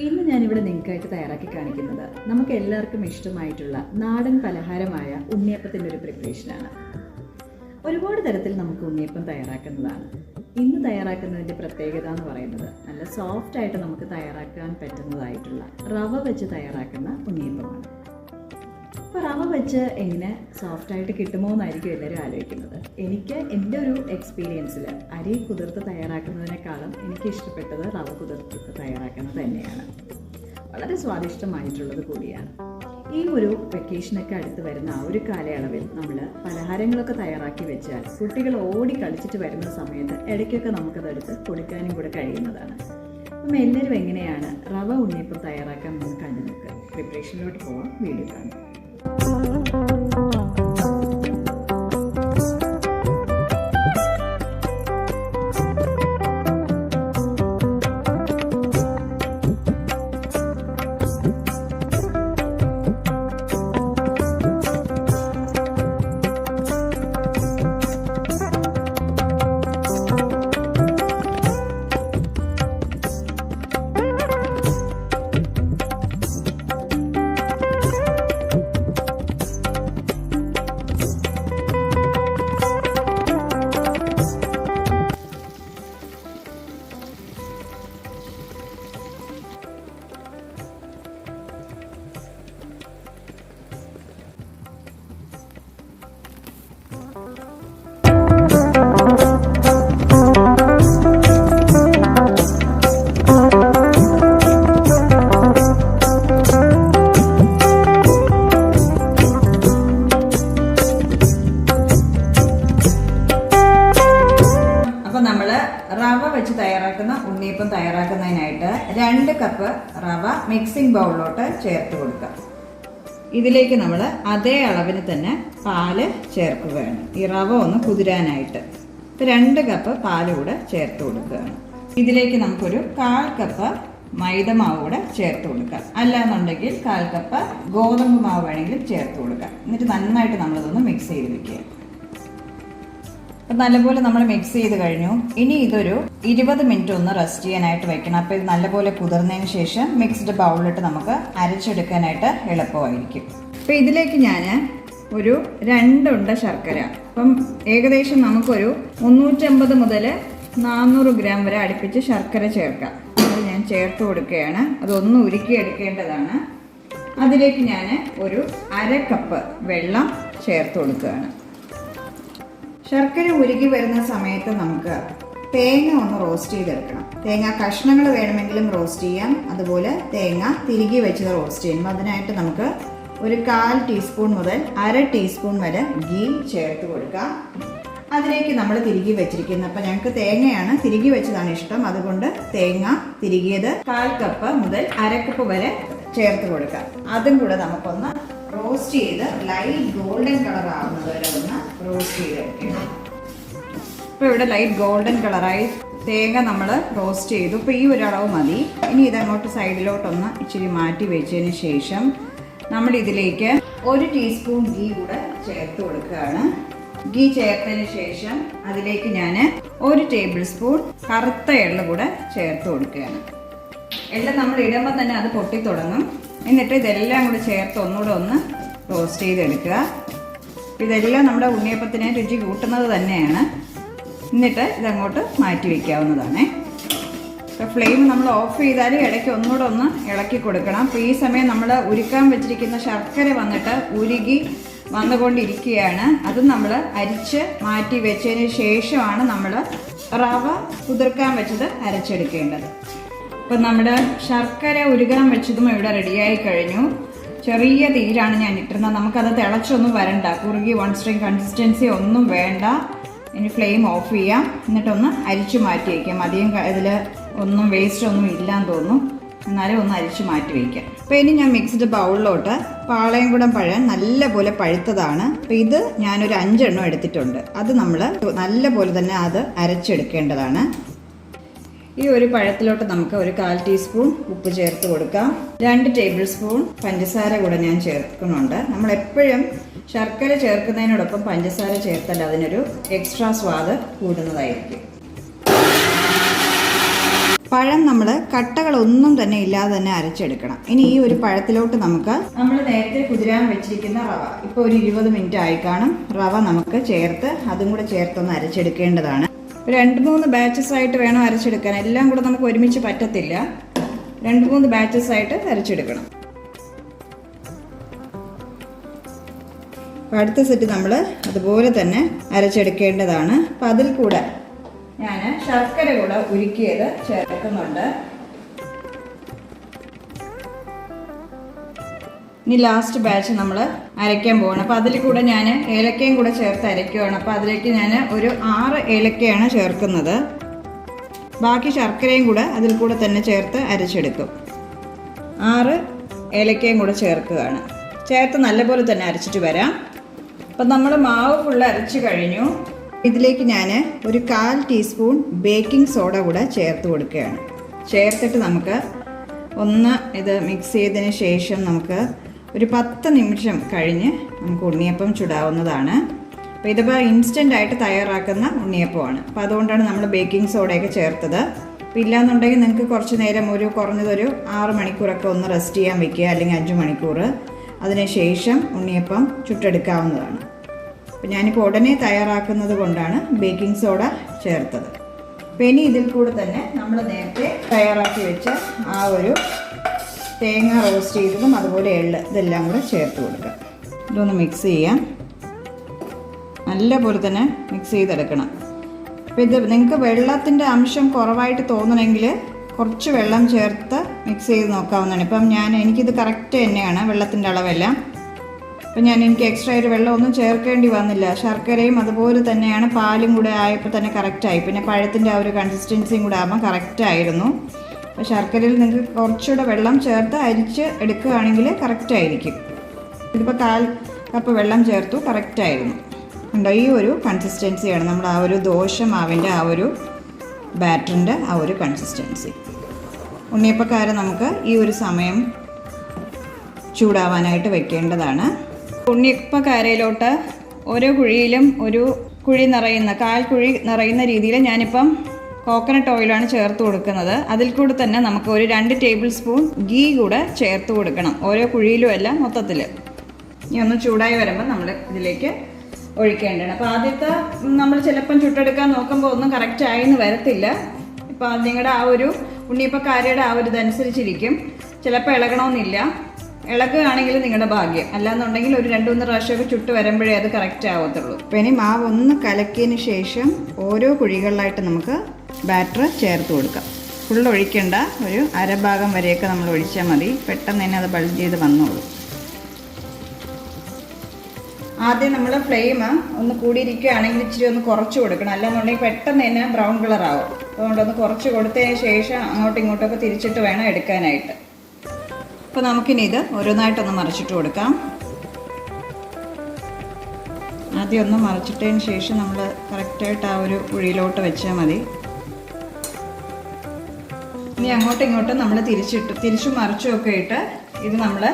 ഇന്ന് ഞാനിവിടെ നിങ്ങൾക്കായിട്ട് തയ്യാറാക്കി കാണിക്കുന്നത് നമുക്ക് എല്ലാവർക്കും ഇഷ്ടമായിട്ടുള്ള നാടൻ പലഹാരമായ ഉണ്ണിയപ്പത്തിന്റെ ഒരു പ്രിപ്പറേഷനാണ് ഒരുപാട് തരത്തിൽ നമുക്ക് ഉണ്ണിയപ്പം തയ്യാറാക്കുന്നതാണ്. ഇന്ന് തയ്യാറാക്കുന്നതിന്റെ പ്രത്യേകത എന്ന് പറയുന്നത് നല്ല സോഫ്റ്റ് ആയിട്ട് നമുക്ക് തയ്യാറാക്കാൻ പറ്റുന്നതായിട്ടുള്ള റവ വെച്ച് തയ്യാറാക്കുന്ന ഉണ്ണിയപ്പമാണ്. അപ്പോൾ റവ വെച്ച് എങ്ങനെ സോഫ്റ്റ് ആയിട്ട് കിട്ടുമോ എന്നായിരിക്കും എല്ലാവരും ആലോചിക്കുന്നത്. എനിക്ക് എന്റെ ഒരു എക്സ്പീരിയൻസിൽ അരി കുതിർത്ത് തയ്യാറാക്കുന്നതിനേക്കാളും എനിക്ക് ഇഷ്ടപ്പെട്ടത് റവ കുതിർത്ത് തയ്യാറാക്കുന്നത് തന്നെയാണ്. വളരെ സ്വാദിഷ്ടമായിട്ടുള്ളത് കൂടിയാണ്. ഈ ഒരു വെക്കേഷനൊക്കെ അടുത്ത് വരുന്ന ആ ഒരു കാലയളവിൽ നമ്മൾ പലഹാരങ്ങളൊക്കെ തയ്യാറാക്കി വെച്ചാൽ കുട്ടികൾ ഓടി കളിച്ചിട്ട് വരുന്ന സമയത്ത് ഇടയ്ക്കൊക്കെ നമുക്കതെടുത്ത് കൊടുക്കാനും കൂടെ കഴിയുന്നതാണ്. അപ്പം എല്ലാവരും എങ്ങനെയാണ് റവ ഉണ്ണിയപ്പം തയ്യാറാക്കാൻ നമുക്ക് കണ്ടു നോക്കുക പ്രിപ്പറേഷനിലോട്ട് പോകാം വീഡിയോ കാണാം. അപ്പൊ നമ്മൾ റവ വെച്ച് തയ്യാറാക്കുന്ന ഉണ്ണിയപ്പം തയ്യാറാക്കുന്നതിനായിട്ട് രണ്ട് കപ്പ് റവ മിക്സിംഗ് ബൗളിലോട്ട് ചേർത്ത് കൊടുക്കാം ഇതിലേക്ക് നമ്മൾ അതേ അളവിന് തന്നെ പാൽ ചേർക്കുകയാണ്. ഈ റവ ഒന്ന് കുതിരാനായിട്ട്. രണ്ട് കപ്പ് പാൽ കൂടെ ചേർത്ത് കൊടുക്കുകയാണ്. ഇതിലേക്ക് നമുക്കൊരു കാൽ കപ്പ് മൈദ മാവ് കൂടെ ചേർത്ത് കൊടുക്കാം അല്ലാന്നുണ്ടെങ്കിൽ കാൽ കപ്പ് ഗോതമ്പ് മാവ് വേണമെങ്കിൽ ചേർത്ത് കൊടുക്കാം എന്നിട്ട് നന്നായിട്ട് നമ്മളിതൊന്ന് മിക്സ് ചെയ്ത് വെക്കുക. നല്ലപോലെ നമ്മൾ മിക്സ് ചെയ്ത് കഴിഞ്ഞു. ഇനി ഇതൊരു ഇരുപത് മിനിറ്റ് ഒന്ന് റെസ്റ്റ് ചെയ്യാനായിട്ട് വെക്കണം. അപ്പോൾ ഇത് നല്ലപോലെ കുതിർന്നതിന് ശേഷം മിക്സ്ഡ് ബൗളിലിട്ട് നമുക്ക് അരച്ചെടുക്കാനായിട്ട് എളുപ്പമായിരിക്കും. അപ്പം ഇതിലേക്ക് ഞാൻ ഒരു രണ്ടുണ്ട ശർക്കര. അപ്പം ഏകദേശം നമുക്കൊരു മുന്നൂറ്റമ്പത് മുതൽ നാനൂറ് ഗ്രാം വരെ അടുപ്പിച്ച് ശർക്കര ചേർക്കാം. അത് ഞാൻ ചേർത്ത് കൊടുക്കുകയാണ്. അതൊന്ന് ഉരുക്കി എടുക്കേണ്ടതാണ്. അതിലേക്ക് ഞാൻ ഒരു അര കപ്പ് വെള്ളം ചേർത്ത് കൊടുക്കുകയാണ്. ശർക്കര ഉരുകി വരുന്ന സമയത്ത് നമുക്ക് തേങ്ങ ഒന്ന് റോസ്റ്റ് ചെയ്തെടുക്കണം. തേങ്ങ കഷ്ണങ്ങൾ വേണമെങ്കിലും റോസ്റ്റ് ചെയ്യാം. അതുപോലെ തേങ്ങ തിരികെ വെച്ചത് റോസ്റ്റ് ചെയ്യണം അതിനായിട്ട് നമുക്ക് ഒരു കാൽ ടീസ്പൂൺ മുതൽ അര ടീസ്പൂൺ വരെ ഗീ ചേർത്ത് കൊടുക്കാം. അതിലേക്ക് നമ്മൾ തിരികെ വെച്ചിരിക്കുന്നത്. അപ്പം ഞങ്ങൾക്ക് തേങ്ങയാണ് തിരികെ വെച്ചതാണ് ഇഷ്ടം. അതുകൊണ്ട് തേങ്ങ തിരികിയത് കാൽ കപ്പ് മുതൽ അര കപ്പ് വരെ ചേർത്ത് കൊടുക്കാം. അതും കൂടെ നമുക്കൊന്ന് റോസ്റ്റ് ചെയ്ത് ലൈറ്റ് ഗോൾഡൻ കളർ ആവുന്നത് വരെ ഒന്ന് റോസ്റ്റ് ചെയ്തെടുക്കണം ഇപ്പോൾ ഇവിടെ ലൈറ്റ് ഗോൾഡൻ കളറായി തേങ്ങ നമ്മൾ റോസ്റ്റ് ചെയ്തു. ഇപ്പോൾ ഈ ഒരളവ് മതി. ഇനി ഇതങ്ങോട്ട് സൈഡിലോട്ടൊന്ന് ഇച്ചിരി മാറ്റി വെച്ചതിന് ശേഷം നമ്മൾ ഇതിലേക്ക് ഒരു ടീസ്പൂൺ ഗീ കൂടെ ചേർത്ത് കൊടുക്കുകയാണ്. ഗീ ചേർത്തതിന് ശേഷം അതിലേക്ക് ഞാൻ ഒരു ടേബിൾ സ്പൂൺ കറുത്ത എള്ള കൂടെ ചേർത്ത് കൊടുക്കുകയാണ്. എള്ള നമ്മൾ ഇടുമ്പോൾ തന്നെ അത് പൊട്ടി തുടങ്ങും എന്നിട്ട് ഇതെല്ലാം കൂടി ചേർത്ത് ഒന്നുകൂടെ ഒന്ന് റോസ്റ്റ് ചെയ്തെടുക്കുക. ഇതെല്ലാം നമ്മുടെ ഉണ്ണിയപ്പത്തിനെ രുചി കൂട്ടുന്നത് തന്നെയാണ്. എന്നിട്ട് ഇതങ്ങോട്ട് മാറ്റി വയ്ക്കാവുന്നതാണ് അപ്പോൾ ഫ്ലെയിം നമ്മൾ ഓഫ് ചെയ്താൽ ഇടയ്ക്ക് ഒന്നുകൂടെ ഒന്ന് ഇളക്കി കൊടുക്കണം. അപ്പോൾ ഈ സമയം നമ്മൾ ഉരുക്കാൻ വെച്ചിരിക്കുന്ന ശർക്കര വന്നിട്ട് ഉരുകി വന്നുകൊണ്ടിരിക്കുകയാണ്. അത് നമ്മൾ അരിച്ച് മാറ്റി വെച്ചതിന് ശേഷമാണ് നമ്മൾ റവ കുതിർക്കാൻ വെച്ചത് അരച്ചെടുക്കേണ്ടത്. ഇപ്പം നമ്മുടെ ശർക്കര ഒരു ഗ്രാം വെച്ചതും ഇവിടെ റെഡിയായി കഴിഞ്ഞു. ചെറിയ തീയിലാണ് ഞാൻ ഇട്ടിരുന്നത്. നമുക്കത് തിളച്ചൊന്നും വരണ്ട. കുറുകി വൺ സ്ട്രീം കൺസിസ്റ്റൻസി ഒന്നും വേണ്ട. ഇനി ഫ്ലെയിം ഓഫ് ചെയ്യാം. എന്നിട്ടൊന്ന് അരിച്ചു മാറ്റി വയ്ക്കാം. അധികം ഇതിൽ ഒന്നും വേസ്റ്റ് ഒന്നും ഇല്ലാന്ന് തോന്നും എന്നാലും ഒന്ന് അരിച്ചു മാറ്റി വയ്ക്കാം. അപ്പോൾ ഇനി ഞാൻ മിക്സ്ഡ് ബൗളിലോട്ട് പാളയംകുടം പഴം നല്ലപോലെ പഴുത്തതാണ്. അപ്പോൾ ഇത് ഞാനൊരു അഞ്ചെണ്ണം എടുത്തിട്ടുണ്ട്. അത് നമ്മൾ നല്ലപോലെ തന്നെ അത് അരച്ചെടുക്കേണ്ടതാണ്. ഈ ഒരു പഴത്തിലോട്ട് നമുക്ക് ഒരു കാൽ ടീസ്പൂൺ ഉപ്പ് ചേർത്ത് കൊടുക്കാം. രണ്ട് ടേബിൾ സ്പൂൺ പഞ്ചസാര കൂടെ ഞാൻ ചേർക്കുന്നുണ്ട്. നമ്മൾ എപ്പോഴും ശർക്കര ചേർക്കുന്നതിനോടൊപ്പം പഞ്ചസാര ചേർത്താൽ അതിനൊരു എക്സ്ട്രാ സ്വാദ് കൂടുന്നതായിരിക്കും. പഴം നമ്മൾ കട്ടകളൊന്നും തന്നെ ഇല്ലാതെ തന്നെ അരച്ചെടുക്കണം. ഇനി ഈ ഒരു പഴത്തിലോട്ട് നമുക്ക് നമ്മൾ നേരത്തെ കുതിരാൻ വെച്ചിരിക്കുന്ന റവ. ഇപ്പോൾ ഒരു ഇരുപത് മിനിറ്റ് ആയി കാണും. റവ നമുക്ക് ചേർത്ത് അതും കൂടെ ചേർത്തൊന്ന് അരച്ചെടുക്കേണ്ടതാണ്. രണ്ട് മൂന്ന് ബാച്ചസ് ആയിട്ട് വേണം അരച്ചെടുക്കാൻ. എല്ലാം കൂടെ നമുക്ക് ഒരുമിച്ച് പറ്റത്തില്ല. രണ്ട് മൂന്ന് ബാച്ചസ് ആയിട്ട് അരച്ചെടുക്കണം. അപ്പോൾ അടുത്ത സെറ്റ് നമ്മൾ അതുപോലെ തന്നെ അരച്ചെടുക്കേണ്ടതാണ്. അപ്പം അതിൽ കൂടെ ഞാൻ ശർക്കര കൂടെ ഉരുക്കിയത് ചേർക്കുന്നുണ്ട്. ഇനി ലാസ്റ്റ് ബാച്ച് നമ്മൾ അരയ്ക്കാൻ പോവാണ്. അപ്പോൾ അതിൽ കൂടെ ഞാൻ ഏലക്കയും കൂടെ ചേർത്ത് അരയ്ക്കുകയാണ് അപ്പോൾ അതിലേക്ക് ഞാൻ ഒരു ആറ് ഏലക്കയാണ് ചേർക്കുന്നത്. ബാക്കി ശർക്കരയും കൂടെ അതിൽ കൂടെ തന്നെ ചേർത്ത് അരച്ചെടുക്കും. ആറ് ഏലക്കയും കൂടെ ചേർക്കുകയാണ്. ചേർത്ത് നല്ലപോലെ തന്നെ അരച്ചിട്ട് വരാം. അപ്പം നമ്മൾ മാവ് ഫുള്ള് അരച്ച് കഴിഞ്ഞു. ഇതിലേക്ക് ഞാൻ ഒരു കാൽ ടീസ്പൂൺ ബേക്കിംഗ് സോഡ കൂടെ ചേർത്ത് കൊടുക്കുകയാണ്. ചേർത്തിട്ട് നമുക്ക് ഒന്ന് ഇത് മിക്സ് ചെയ്തതിന് ശേഷം നമുക്ക് ഒരു പത്ത് നിമിഷം കഴിഞ്ഞ് നമുക്ക് ഉണ്ണിയപ്പം ചുടാവുന്നതാണ്. അപ്പോൾ ഇതിപ്പോൾ ഇൻസ്റ്റന്റ് ആയിട്ട് തയ്യാറാക്കുന്ന ഉണ്ണിയപ്പമാണ്. അപ്പോൾ അതുകൊണ്ടാണ് നമ്മൾ ബേക്കിംഗ് സോഡയൊക്കെ ചേർത്തത്. അപ്പോൾ ഇല്ലാന്നുണ്ടെങ്കിൽ നിങ്ങൾക്ക് കുറച്ച് നേരം ഒരു കുറഞ്ഞതൊരു ആറ് മണിക്കൂറൊക്കെ ഒന്ന് റെസ്റ്റ് ചെയ്യാൻ വെക്കുക അല്ലെങ്കിൽ അഞ്ച് മണിക്കൂർ. അതിനുശേഷം ഉണ്ണിയപ്പം ചുട്ടെടുക്കാവുന്നതാണ്. അപ്പോൾ ഞാനിപ്പോൾ ഉടനെ തയ്യാറാക്കുന്നത് കൊണ്ടാണ് ബേക്കിംഗ് സോഡ ചേർത്തത്. അപ്പോൾ ഇനി ഇതിൽ കൂടെ തന്നെ നമ്മൾ നേരത്തെ തയ്യാറാക്കി വെച്ച ആ ഒരു തേങ്ങ റോസ്റ്റ് ചെയ്തതും അതുപോലെ എള്ള് ഇതെല്ലാം കൂടെ ചേർത്ത് കൊടുക്കുക. ഇതൊന്ന് മിക്സ് ചെയ്യാം. നല്ലപോലെ തന്നെ മിക്സ് ചെയ്തെടുക്കണം. അപ്പോൾ ഇത് നിങ്ങൾക്ക് വെള്ളത്തിന്റെ അംശം കുറവായിട്ട് തോന്നണമെങ്കിൽ കുറച്ച് വെള്ളം ചേർത്ത് മിക്സ് ചെയ്ത് നോക്കാവുന്നതാണ്. ഇപ്പം ഞാൻ എനിക്കിത് കറക്റ്റ് തന്നെയാണ് വെള്ളത്തിന്റെ അളവെല്ലാം. അപ്പം ഞാൻ എനിക്ക് എക്സ്ട്രാ ഒരു വെള്ളമൊന്നും ചേർക്കേണ്ടി വന്നില്ല. ശർക്കരയും അതുപോലെ തന്നെയാണ് പാലും കൂടെ ആയപ്പോൾ തന്നെ കറക്റ്റായി പിന്നെ പഴത്തിന്റെ ആ ഒരു കൺസിസ്റ്റൻസിയും കൂടെ ആകുമ്പോൾ കറക്റ്റായിരുന്നു ശർക്കരയിൽ നിങ്ങൾക്ക് കുറച്ചുകൂടെ വെള്ളം ചേർത്ത് അരിച്ച് എടുക്കുകയാണെങ്കിൽ കറക്റ്റായിരിക്കും ഇതിപ്പോൾ കാൽ കപ്പ് വെള്ളം ചേർത്തു കറക്റ്റായിരുന്നു ഉണ്ടോ ഈ ഒരു കൺസിസ്റ്റൻസിയാണ് നമ്മൾ ആ ഒരു ദോശ മാവിന്റെ ആ ഒരു ബാറ്ററിന്റെ ആ ഒരു കൺസിസ്റ്റൻസി ഉണ്ണിയപ്പക്കാര നമുക്ക് ഈ ഒരു സമയം ചൂടാവാനായിട്ട് വെക്കേണ്ടതാണ്. ഉണ്ണിയപ്പക്കാരയിലോട്ട് ഓരോ കുഴിയിലും ഒരു കുഴി നിറയുന്ന കാൽ കുഴി നിറയുന്ന രീതിയിൽ ഞാനിപ്പം കോക്കനട്ട് ഓയിലാണ് ചേർത്ത് കൊടുക്കുന്നത്. അതിൽ കൂടെ തന്നെ നമുക്ക് ഒരു രണ്ട് ടേബിൾ സ്പൂൺ ഗീ കൂടെ ചേർത്ത് കൊടുക്കണം. ഓരോ കുഴിയിലും അല്ല മൊത്തത്തിൽ ഇനി ഒന്ന് ചൂടായി വരുമ്പോൾ നമ്മൾ ഇതിലേക്ക് ഒഴിക്കേണ്ടതാണ്. അപ്പോൾ ആദ്യത്തെ നമ്മൾ ചിലപ്പം ചുട്ടെടുക്കാൻ നോക്കുമ്പോൾ ഒന്നും കറക്റ്റ് ആയിന്ന് വരത്തില്ല. ഇപ്പോൾ നിങ്ങളുടെ ആ ഒരു ഉണ്ണിയപ്പക്കാരയുടെ ആ ഒരു ഇതനുസരിച്ചിരിക്കും. ചിലപ്പോൾ ഇളകണമെന്നില്ല ഇളകുകയാണെങ്കിൽ നിങ്ങളുടെ ഭാഗ്യം. അല്ലാന്നുണ്ടെങ്കിൽ ഒരു രണ്ട് മൂന്ന് പ്രാവശ്യമൊക്കെ ചുട്ട് വരുമ്പോഴേ അത് കറക്റ്റ് ആവത്തുള്ളൂ. അപ്പം ഇനി മാവ് ഒന്ന് കലക്കിയതിന് ശേഷം ഓരോ കുഴികളിലായിട്ട് നമുക്ക് ബാറ്റർ ചേർത്ത് കൊടുക്കാം. ഫുൾ ഒഴിക്കേണ്ട. ഒരു അരഭാഗം വരെയൊക്കെ നമ്മൾ ഒഴിച്ചാൽ മതി. പെട്ടെന്ന് തന്നെ അത് ബൾജ് ചെയ്ത് വന്നോളൂ. ആദ്യം നമ്മൾ ഫ്ലെയിം ഒന്ന് കൂടിയിരിക്കുകയാണെങ്കിൽ ഇച്ചിരി ഒന്ന് കുറച്ച് കൊടുക്കണം. അല്ലാന്നുണ്ടെങ്കിൽ പെട്ടെന്ന് തന്നെ ബ്രൗൺ കളർ ആവും. അതുകൊണ്ട് ഒന്ന് കുറച്ച് കൊടുത്തതിന് ശേഷം അങ്ങോട്ടും ഇങ്ങോട്ടൊക്കെ തിരിച്ചിട്ട് വേണം എടുക്കാനായിട്ട്. അപ്പോൾ നമുക്കിനി ഇത് ഓരോന്നായിട്ടൊന്ന് മറിച്ചിട്ട് കൊടുക്കാം. ആദ്യം ഒന്ന് മറിച്ചിട്ടതിന് ശേഷം നമ്മൾ കറക്റ്റായിട്ട് ആ ഒരു കുഴിയിലോട്ട് വെച്ചാൽ മതി. ഇനി അങ്ങോട്ടും ഇങ്ങോട്ടും നമ്മൾ തിരിച്ചിട്ട്. തിരിച്ചും മറിച്ചും ഒക്കെ ഇട്ട് ഇത് നമ്മൾ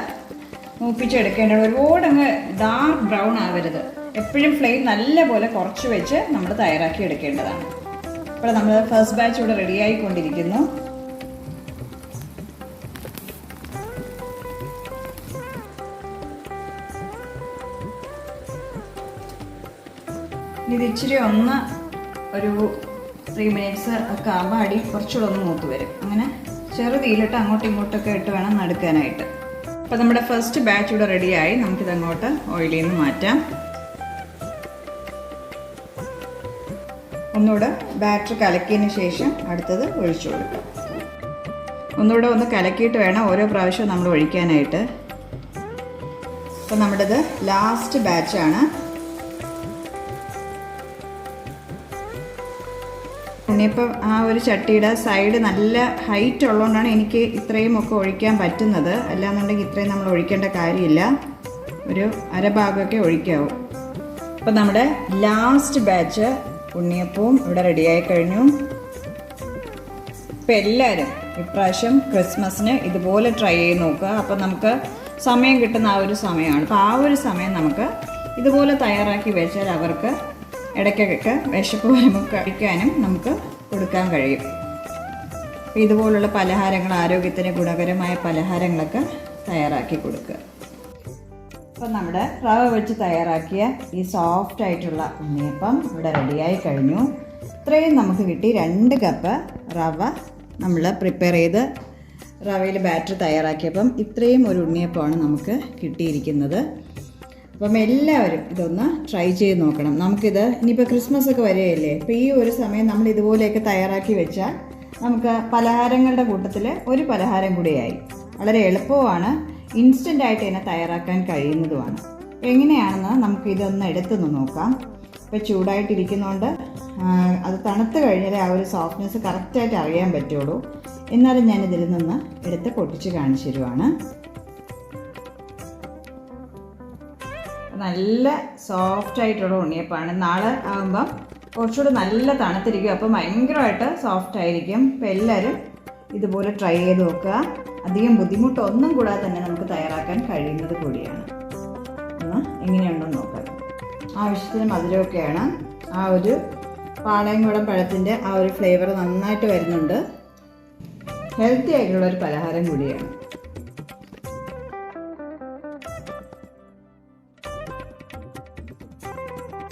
മൂപ്പിച്ചെടുക്കേണ്ടത് ഒരുപാട് അങ്ങ് ഡാർക്ക് ബ്രൗൺ ആവരുത്. എപ്പോഴും ഫ്ലെയിം നല്ലപോലെ കുറച്ച് വെച്ച് നമ്മൾ തയ്യാറാക്കി എടുക്കേണ്ടതാണ്. ഇപ്പോൾ നമ്മൾ ഫസ്റ്റ് ബാച്ച് ഇവിടെ റെഡി ആയിക്കൊണ്ടിരിക്കുന്നു. ഇത് ഇച്ചിരി ഒന്ന് ഒരു ത്രീ മിനിറ്റ്സ് ഒക്കെ ആവാടി കുറച്ചുകൂടെ ഒന്ന് മൂത്ത് വരും. ചെറുതീലിട്ട് അങ്ങോട്ടും ഇങ്ങോട്ടൊക്കെ ഇട്ട് വേണം നടുക്കാനായിട്ട്. അപ്പോൾ നമ്മുടെ ഫസ്റ്റ് ബാച്ച് ഇവിടെ റെഡിയായി നമുക്കിത് അങ്ങോട്ട് ഓയിലിൽ നിന്ന് മാറ്റാം. ഒന്നുകൂടെ ബാറ്റർ കലക്കിയതിന് ശേഷം അടുത്തത് ഒഴിച്ചു കൊടുക്കാം. ഒന്നുകൂടെ ഒന്ന് കലക്കിയിട്ട് വേണം ഓരോ പ്രാവശ്യവും നമ്മൾ ഒഴിക്കാനായിട്ട്. അപ്പോൾ നമ്മുടേത് ലാസ്റ്റ് ബാച്ചാണ് ഉണ്ണിയപ്പം ആ ഒരു ചട്ടിയുടെ സൈഡ് നല്ല ഹൈറ്റ് ഉള്ളതുകൊണ്ടാണ് എനിക്ക് ഇത്രയും ഒക്കെ ഒഴിക്കാൻ പറ്റുന്നത്. അല്ലാന്നുണ്ടെങ്കിൽ ഇത്രയും നമ്മൾ ഒഴിക്കേണ്ട കാര്യമില്ല. ഒരു അരഭാഗമൊക്കെ ഒഴിക്കാവും. അപ്പോൾ നമ്മുടെ ലാസ്റ്റ് ബാച്ച് ഉണ്ണിയപ്പവും ഇവിടെ റെഡിയായി കഴിഞ്ഞു. ഇപ്പം എല്ലാവരും ഇപ്രാവശ്യം ക്രിസ്മസിന് ഇതുപോലെ ട്രൈ ചെയ്ത് നോക്കുക. അപ്പം നമുക്ക് സമയം കിട്ടുന്ന ആ ഒരു സമയമാണ്. അപ്പോൾ ആ ഒരു സമയം നമുക്ക് ഇതുപോലെ തയ്യാറാക്കി വെച്ചാൽ അവർക്ക് ഇടയ്ക്കൊക്കെ വിശപ്പ് വരുമ്പോൾ കഴിക്കാനും നമുക്ക് കൊടുക്കാൻ കഴിയും. ഇതുപോലുള്ള പലഹാരങ്ങൾ ആരോഗ്യത്തിന് ഗുണകരമായ പലഹാരങ്ങളൊക്കെ തയ്യാറാക്കി കൊടുക്കുക. അപ്പം നമ്മുടെ റവ വെച്ച് തയ്യാറാക്കിയ ഈ സോഫ്റ്റ് ആയിട്ടുള്ള ഉണ്ണിയപ്പം ഇവിടെ റെഡിയായി കഴിഞ്ഞു. ഇത്രയും നമുക്ക് കിട്ടി. രണ്ട് കപ്പ് റവ നമ്മൾ പ്രിപ്പയർ ചെയ്ത് റവയിൽ ബാറ്റർ തയ്യാറാക്കിയപ്പം ഇത്രയും ഒരു ഉണ്ണിയപ്പമാണ് നമുക്ക് കിട്ടിയിരിക്കുന്നത്. അപ്പം എല്ലാവരും ഇതൊന്ന് ട്രൈ ചെയ്ത് നോക്കണം. നമുക്കിത് ഇനിയിപ്പോൾ ക്രിസ്മസ് ഒക്കെ വരികയല്ലേ? അപ്പോൾ ഈ ഒരു സമയം നമ്മൾ ഇതുപോലെയൊക്കെ തയ്യാറാക്കി വെച്ചാൽ നമുക്ക് പലഹാരങ്ങളുടെ കൂട്ടത്തിൽ ഒരു പലഹാരം കൂടിയായി. വളരെ എളുപ്പവുമാണ്. ഇൻസ്റ്റന്റ് ആയിട്ട് ഇതിനെ തയ്യാറാക്കാൻ കഴിയുന്നതുമാണ്. എങ്ങനെയാണെന്ന് നമുക്ക് ഇതൊന്ന് എടുത്തൊന്ന് നോക്കാം. ഇപ്പോൾ ചൂടായിട്ടിരിക്കുന്നതുകൊണ്ട് അത് തണുത്ത് കഴിഞ്ഞാലേ ആ ഒരു സോഫ്റ്റ്നെസ് കറക്റ്റായിട്ട് അറിയാൻ പറ്റുള്ളൂ. എന്നാലും ഞാൻ ഇതിൽ നിന്ന് എടുത്ത് പൊട്ടിച്ച് കാണിച്ചു തരുവാണ്. നല്ല സോഫ്റ്റ് ആയിട്ടുള്ള ഉണ്ണിയപ്പാണ് നാളെ ആകുമ്പം കുറച്ചുകൂടെ നല്ല തണുത്തിരിക്കും. അപ്പം ഭയങ്കരമായിട്ട് സോഫ്റ്റ് ആയിരിക്കും. അപ്പം എല്ലാവരും ഇതുപോലെ ട്രൈ ചെയ്ത് നോക്കുക. അധികം ബുദ്ധിമുട്ടൊന്നും കൂടാതെ തന്നെ നമുക്ക് തയ്യാറാക്കാൻ കഴിയുന്നത് കൂടിയാണ്. ഒന്ന് എങ്ങനെയുണ്ടോ നോക്കാം. ആവശ്യത്തിന് മധുരമൊക്കെയാണ്. ആ ഒരു പാളയംകുടം പഴത്തിന്റെ ആ ഒരു ഫ്ലേവർ നന്നായിട്ട് വരുന്നുണ്ട്. ഹെൽത്തി ആയിട്ടുള്ള ഒരു പലഹാരം കൂടിയാണ്.